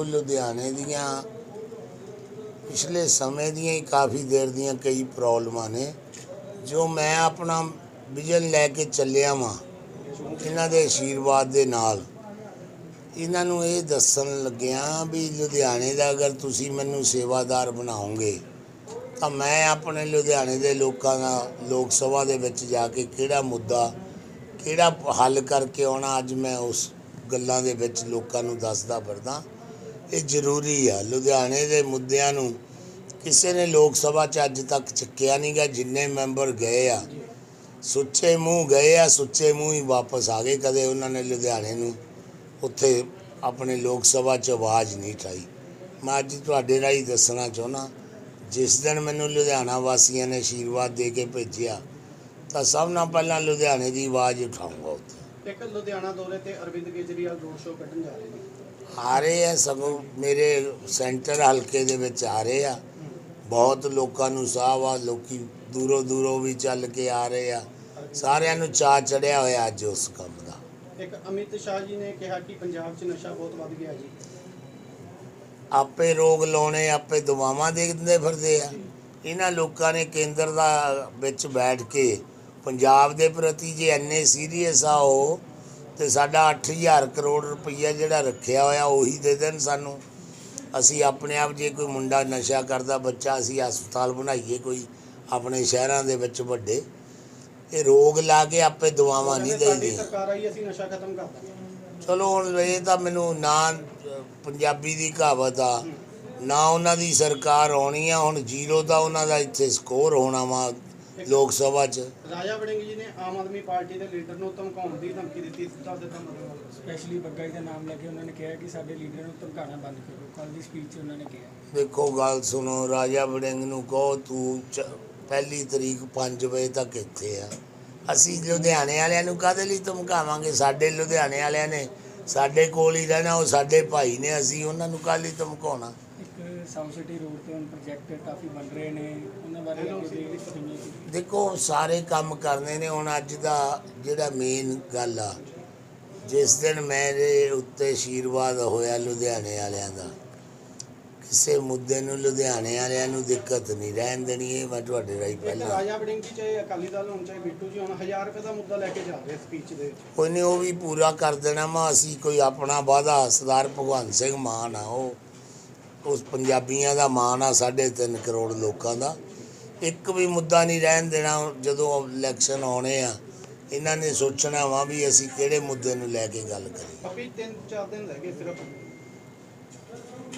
ਦੇਖੋ ਲੁਧਿਆਣੇ ਦੀਆਂ ਪਿਛਲੇ ਸਮੇਂ ਦੀਆਂ ਹੀ ਕਾਫੀ ਦੇਰ ਦੀਆਂ ਕਈ ਪ੍ਰੋਬਲਮਾਂ ਨੇ, ਜੋ ਮੈਂ ਆਪਣਾ ਵਿਜ਼ਨ ਲੈ ਕੇ ਚੱਲਿਆ ਵਾਂ ਇਹਨਾਂ ਦੇ ਆਸ਼ੀਰਵਾਦ ਦੇ ਨਾਲ। ਇਹਨਾਂ ਨੂੰ ਇਹ ਦੱਸਣ ਲੱਗਿਆ ਵੀ ਲੁਧਿਆਣੇ ਦਾ ਅਗਰ ਤੁਸੀਂ ਮੈਨੂੰ ਸੇਵਾਦਾਰ ਬਣਾਓਗੇ, ਤਾਂ ਮੈਂ ਆਪਣੇ ਲੁਧਿਆਣੇ ਦੇ ਲੋਕਾਂ ਦਾ, ਲੋਕ ਸਭਾ ਦੇ ਵਿੱਚ ਜਾ ਕੇ ਕਿਹੜਾ ਮੁੱਦਾ, ਕਿਹੜਾ ਹੱਲ ਕਰਕੇ ਆਉਣਾ, ਅੱਜ ਮੈਂ ਉਸ ਗੱਲਾਂ ਦੇ ਵਿੱਚ ਲੋਕਾਂ ਨੂੰ ਦੱਸਦਾ ਫਿਰਦਾ। ਇਹ ਜ਼ਰੂਰੀ ਆ। ਲੁਧਿਆਣੇ ਦੇ ਮੁੱਦਿਆਂ ਨੂੰ ਕਿਸੇ ਨੇ ਲੋਕ ਸਭਾ 'ਚ ਅੱਜ ਤੱਕ ਚੱਕਿਆ ਨਹੀਂਗਾ ਜਿੰਨੇ ਮੈਂਬਰ ਗਏ ਆ। ਸੁੱਚੇ ਮੂੰਹ ਗਏ ਆ, ਸੁੱਚੇ ਮੂੰਹ ਹੀ ਵਾਪਸ ਆ ਗਏ। ਕਦੇ ਉਹਨਾਂ ਨੇ ਲੁਧਿਆਣੇ ਨੂੰ ਉੱਥੇ ਆਪਣੇ ਲੋਕ ਸਭਾ 'ਚ ਆਵਾਜ਼ ਨਹੀਂ ਉਠਾਈ ਮੈਂ ਅੱਜ ਤੁਹਾਡੇ ਰਾਹੀਂ ਦੱਸਣਾ ਚਾਹੁੰਦਾ, ਜਿਸ ਦਿਨ ਮੈਨੂੰ ਲੁਧਿਆਣਾ ਵਾਸੀਆਂ ਨੇ ਆਸ਼ੀਰਵਾਦ ਦੇ ਕੇ ਭੇਜਿਆ, ਤਾਂ ਸਭ ਨਾਲ ਪਹਿਲਾਂ ਲੁਧਿਆਣੇ ਦੀ ਆਵਾਜ਼ ਉਠਾਊਂਗਾ ਉੱਥੇ। ਇੱਕ ਲੁਧਿਆਣਾ ਦੌਰੇ ਤੇ ਅਰਵਿੰਦ ਕੇਜਰੀਵਾਲ ਰੋਡ ਸ਼ੋਅ ਕੱਢਣ ਜਾ ਰਹੇ ਨੇ। ਆ ਰਹੇ ਆ ਸਗੋਂ ਮੇਰੇ ਸੈਂਟਰ ਹਲਕੇ ਦੇ ਵਿੱਚ ਆ ਰਹੇ ਆ। ਬਹੁਤ ਲੋਕਾਂ ਨੂੰ ਸਾਹ ਆ ਲੋਕੀ ਦੂਰੋਂ ਦੂਰੋਂ ਵੀ ਚੱਲ ਕੇ ਆ ਰਹੇ ਆ। ਸਾਰਿਆਂ ਨੂੰ ਚਾਅ ਚੜਿਆ ਹੋਇਆ ਅੱਜ ਉਸ ਕੰਮ ਦਾ। ਇੱਕ ਅਮਿਤ ਸ਼ਾਹ ਜੀ ਨੇ ਕਿਹਾ ਕਿ ਪੰਜਾਬ 'ਚ ਨਸ਼ਾ ਬਹੁਤ ਵੱਧ ਗਿਆ ਜੀ। ਆਪੇ ਰੋਗ ਲਾਉਣੇ ਆਪੇ ਦਵਾਵਾਂ ਦੇ ਦਿੰਦੇ ਫਿਰਦੇ ਆ। ਇਹਨਾਂ ਲੋਕਾਂ ਨੇ ਕੇਂਦਰ ਦਾ ਵਿੱਚ ਬੈਠ ਕੇ ਪੰਜਾਬ ਦੇ ਪ੍ਰਤੀ ਜੇ ਐਨੇ ਸੀਰੀਅਸ ਆ ਉਹ ਤੇ ਸਾਡਾ 8000 ਕਰੋੜ ਰੁਪਈਆ ਜਿਹੜਾ ਰੱਖਿਆ ਹੋਇਆ ਉਹੀ ਦੇ ਦੇਣ ਸਾਨੂੰ। ਅਸੀਂ ਆਪਣੇ ਆਪ ਜੇ ਕੋਈ ਮੁੰਡਾ ਨਸ਼ਾ ਕਰਦਾ ਬੱਚਾ ਅਸੀਂ ਹਸਪਤਾਲ ਬਣਾਈਏ ਕੋਈ ਆਪਣੇ ਸ਼ਹਿਰਾਂ ਦੇ ਵਿੱਚ ਵੱਡੇ ਇਹ ਰੋਗ ਲਾ ਕੇ ਆਪੇ ਦਵਾਵਾਂ ਨਹੀਂ ਦੇਈਦੀਆਂ ਸਰਕਾਰ ਆਈ ਅਸੀਂ ਨਸ਼ਾ ਖਤਮ ਕਰ ਦਾਂਗੇ ਚਲੋ ਹੁਣ ਇਹ ਤਾਂ ਮੈਨੂੰ ਨਾ ਪੰਜਾਬੀ ਦੀ ਕਹਾਵਤ ਆ ਨਾ ਉਹਨਾਂ ਦੀ ਸਰਕਾਰ ਆਉਣੀ ਆ ਹੁਣ ਜ਼ੀਰੋ ਦਾ ਉਹਨਾਂ ਦਾ ਇੱਥੇ ਸਕੋਰ ਹੋਣਾ ਵਾ। ਲੋਕ ਸਭਾ 'ਚ। ਰਾਜਾ ਵੜਿੰਗ ਜੀ ਨੇ ਆਮ ਆਦਮੀ ਪਾਰਟੀ ਦੇ ਲੀਡਰ ਨੂੰ ਧਮਕਾਉਣ ਦੀ ਧਮਕੀ ਦਿੱਤੀ ਸਿੱਧਾ ਸਿੱਧਾ ਮਤਲਬ। ਸਪੈਸ਼ਲੀ ਬੱਗਾ ਜੀ ਦਾ ਨਾਮ ਲੈ ਕੇ ਉਹਨਾਂ ਨੇ ਕਿਹਾ ਕਿ ਸਾਡੇ ਲੀਡਰ ਨੂੰ ਧਮਕਾਉਣਾ ਬੰਦ ਕਰੋ। ਕੱਲ ਦੀ ਸਪੀਚ 'ਚ ਉਹਨਾਂ ਨੇ ਕਿਹਾ। ਦੇਖੋ ਗੱਲ ਸੁਣੋ ਰਾਜਾ ਵੜਿੰਗ ਨੂੰ ਕਹੋ ਤੂੰ ਪਹਿਲੀ ਤਰੀਕ 5 ਵਜੇ ਤੱਕ ਇੱਥੇ ਆ। ਅਸੀਂ ਲੁਧਿਆਣੇ ਵਾਲਿਆਂ ਨੂੰ ਕਾਹਦੇ ਲਈ ਧਮਕਾਵਾਂਗੇ? ਸਾਡੇ ਲੁਧਿਆਣੇ ਵਾਲਿਆਂ ਨੇ ਸਾਡੇ ਕੋਲ ਹੀ ਰਹਿਣਾ ਉਹ ਸਾਡੇ ਭਾਈ ਨੇ ਅਸੀਂ ਉਹਨਾਂ ਨੂੰ ਕਾਹਦੇ ਲਈ ਧਮਕਾਉਣਾ? ਸਾਊਥ ਸਿਟੀ ਰੋਡ ਤੇ ਹੁਣ ਪ੍ਰੋਜੈਕਟ ਕਾਫੀ ਬਣ ਰਹੇ ਨੇ ਉਹਨਾਂ ਬਾਰੇ Hello, ਅੱਗੇ ਦੇ sir. ਸੁਣੀਏ ਕਿ ਦੇਖੋ ਸਾਰੇ ਕੰਮ ਕਰਨੇ ਨੇ ਹੁਣ ਅੱਜ ਦਾ ਜਿਹੜਾ ਮੇਨ ਗੱਲ ਆ ਜਿਸ ਦਿਨ ਮੇਰੇ ਉੱਤੇ ਆਸ਼ੀਰਵਾਦ ਹੋਇਆ ਲੁਧਿਆਣੇ ਵਾਲਿਆਂ ਦਾ ਕਿਸੇ ਮੁੱਦੇ ਨੂੰ ਲੁਧਿਆਣੇ ਵਾਲਿਆਂ ਨੂੰ ਦਿੱਕਤ ਨਹੀਂ ਰਹਿਣ ਦੇਣੀ ਇਹ ਮੈਂ ਤੁਹਾਡੇ ਰਾਹੀਂ ਇੱਕ ਪਹਿਲਾਂ ਰਾਜਾ ਵੜਿੰਗ ਜੀ ਚਾਹੇ ਅਕਾਲੀ ਦਲ ਹੋਣ ਚਾਹੇ ਬਿੱਟੂ ਜੀ ਹੁਣ 1000 ਰੁਪਏ ਦਾ ਮੁੱਦਾ ਲੈ ਕੇ ਜਾ ਰਹੇ ਸਪੀਚ ਦੇ ਵਿੱਚ ਕੋਈ ਨਹੀਂ ਉਹ ਵੀ ਪੂਰਾ ਕਰ ਦੇਣਾ ਵਾ ਅਸੀਂ ਕੋਈ ਆਪਣਾ ਵਾਅਦਾ ਸਰਦਾਰ ਭਗਵੰਤ ਸਿੰਘ ਮਾਨ ਆ ਉਹ ਉਸ ਪੰਜਾਬੀਆਂ ਦਾ ਮਾਨ ਆ 3.5 ਕਰੋੜ ਲੋਕਾਂ ਦਾ। ਇੱਕ ਵੀ ਮੁੱਦਾ ਨਹੀਂ ਰਹਿਣ ਦੇਣਾ ਜਦੋਂ ਇਲੈਕਸ਼ਨ ਆਉਣੇ ਆ। ਇਹਨਾਂ ਨੇ ਸੋਚਣਾ ਵਾ ਵੀ ਅਸੀਂ ਕਿਹੜੇ ਮੁੱਦੇ ਨੂੰ ਲੈ ਕੇ ਗੱਲ ਕਰੀਏ। ਤਿੰਨ ਚਾਰ ਦਿਨ ਰਹਿ ਗਏ ਸਿਰਫ।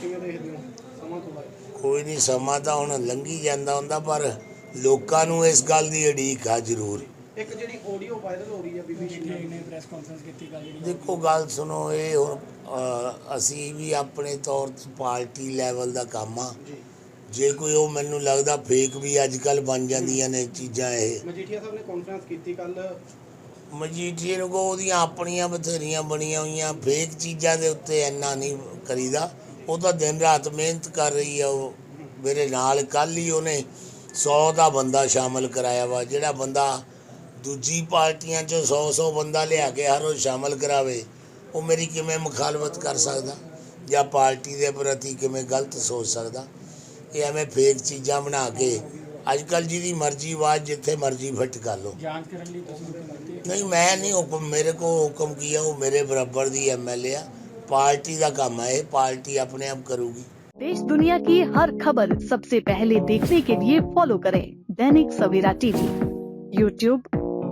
ਕਿਵੇਂ ਦੇਖਦੇ ਹੋ? ਸਮਾਂ ਤੋਂ ਕੋਈ ਨਹੀਂ ਸਮਾਂ ਤਾਂ ਹੁਣ ਲੰਘੀ ਜਾਂਦਾ ਹੁੰਦਾ ਪਰ ਲੋਕਾਂ ਨੂੰ ਇਸ ਗੱਲ ਦੀ ਉਡੀਕ ਆ ਜ਼ਰੂਰ। ਇੱਕ ਜਿਹੜੀ ਆਡੀਓ ਵਾਇਰਲ ਹੋ ਰਹੀ ਹੈ ਬੀਬੀ ਜੀ ਸ਼ਿੰਦੇ ਨੇ ਪ੍ਰੈਸ ਕਾਨਫਰੰਸ ਕੀਤੀ ਕੱਲ ਜਿਹੜੀ ਦੇਖੋ ਗੱਲ ਸੁਣੋ ਇਹ ਹੁਣ ਅ, ਅਸੀਂ ਵੀ ਆਪਣੇ ਤੌਰ ਤੇ ਪਾਰਟੀ ਲੈਵਲ ਦਾ ਕੰਮ ਆ। ਜੀ। ਜੇ ਕੋਈ ਉਹ ਮੈਨੂੰ ਲੱਗਦਾ ਫੇਕ ਵੀ ਅੱਜ ਕੱਲ ਬਣ ਜਾਂਦੀਆਂ ਨੇ ਚੀਜ਼ਾਂ ਇਹ। ਮਜੀਠੀਆ ਸਾਹਿਬ ਨੇ ਕਾਨਫਰੰਸ ਕੀਤੀ ਕੱਲ ਮਜੀਠੀਏ ਨੂੰ ਉਹਦੀਆਂ ਆਪਣੀਆਂ ਬਥੇਰੀਆਂ ਬਣੀਆਂ ਹੋਈਆਂ ਫੇਕ ਚੀਜ਼ਾਂ ਦੇ ਉੱਤੇ ਇੰਨਾ ਨਹੀਂ ਕਰੀਦਾ। ਉਹ ਤਾਂ ਦਿਨ ਰਾਤ ਮਿਹਨਤ ਕਰ ਰਹੀ ਆ ਉਹ ਮੇਰੇ ਨਾਲ ਕੱਲ ਹੀ ਉਹਨੇ 100 ਦਾ ਬੰਦਾ ਸ਼ਾਮਲ ਕਰਾਇਆ ਵਾ ਜਿਹੜਾ ਬੰਦਾ ਦੂਜੀ ਪਾਰਟੀਆਂ 'ਚੋਂ 100 100 ਬੰਦਾ ਲਿਆ ਕੇ ਹਰ ਰੋਜ਼ ਸ਼ਾਮਲ ਕਰਾਵੇ ਉਹ ਮੇਰੀ ਕਿਵੇਂ ਮੁਖਾਲਫਤ ਕਰ ਸਕਦਾ ਜਾਂ ਪਾਰਟੀ ਦੇ ਪ੍ਰਤੀ ਕਿਵੇਂ ਗਲਤ ਸੋਚ ਸਕਦਾ ਇਹ ਐਵੇਂ ਫੇਕ ਚੀਜ਼ਾਂ ਬਣਾ ਕੇ ਅੱਜ ਕੱਲ ਜਿਹਦੀ ਮਰਜ਼ੀ ਆਵਾਜ਼ ਜਿੱਥੇ ਮਰਜ਼ੀ ਫਿੱਟ ਕਰ ਲਓ ਜਾਂਚ ਕਰਨ ਲਈ ਤੁਸੀਂ ਹੁਕਮ ਦਿੱਤੇ ਨਹੀਂ ਮੈਂ ਨਹੀਂ ਹੁਕਮ ਮੇਰੇ ਕੋ ਹੁਕਮ ਕੀਆ ਉਹ ਮੇਰੇ ਬਰਾਬਰ ਦੀ ਐਮਐਲਏ ਆ ਪਾਰਟੀ ਦਾ ਕੰਮ ਹੈ ਇਹ ਪਾਰਟੀ ਆਪਣੇ ਆਪ ਕਰੂਗੀ देश दुनिया की हर खबर सबसे पहले देखने के लिए फॉलो करें दैनिक सवेरा टीवी यूट्यूब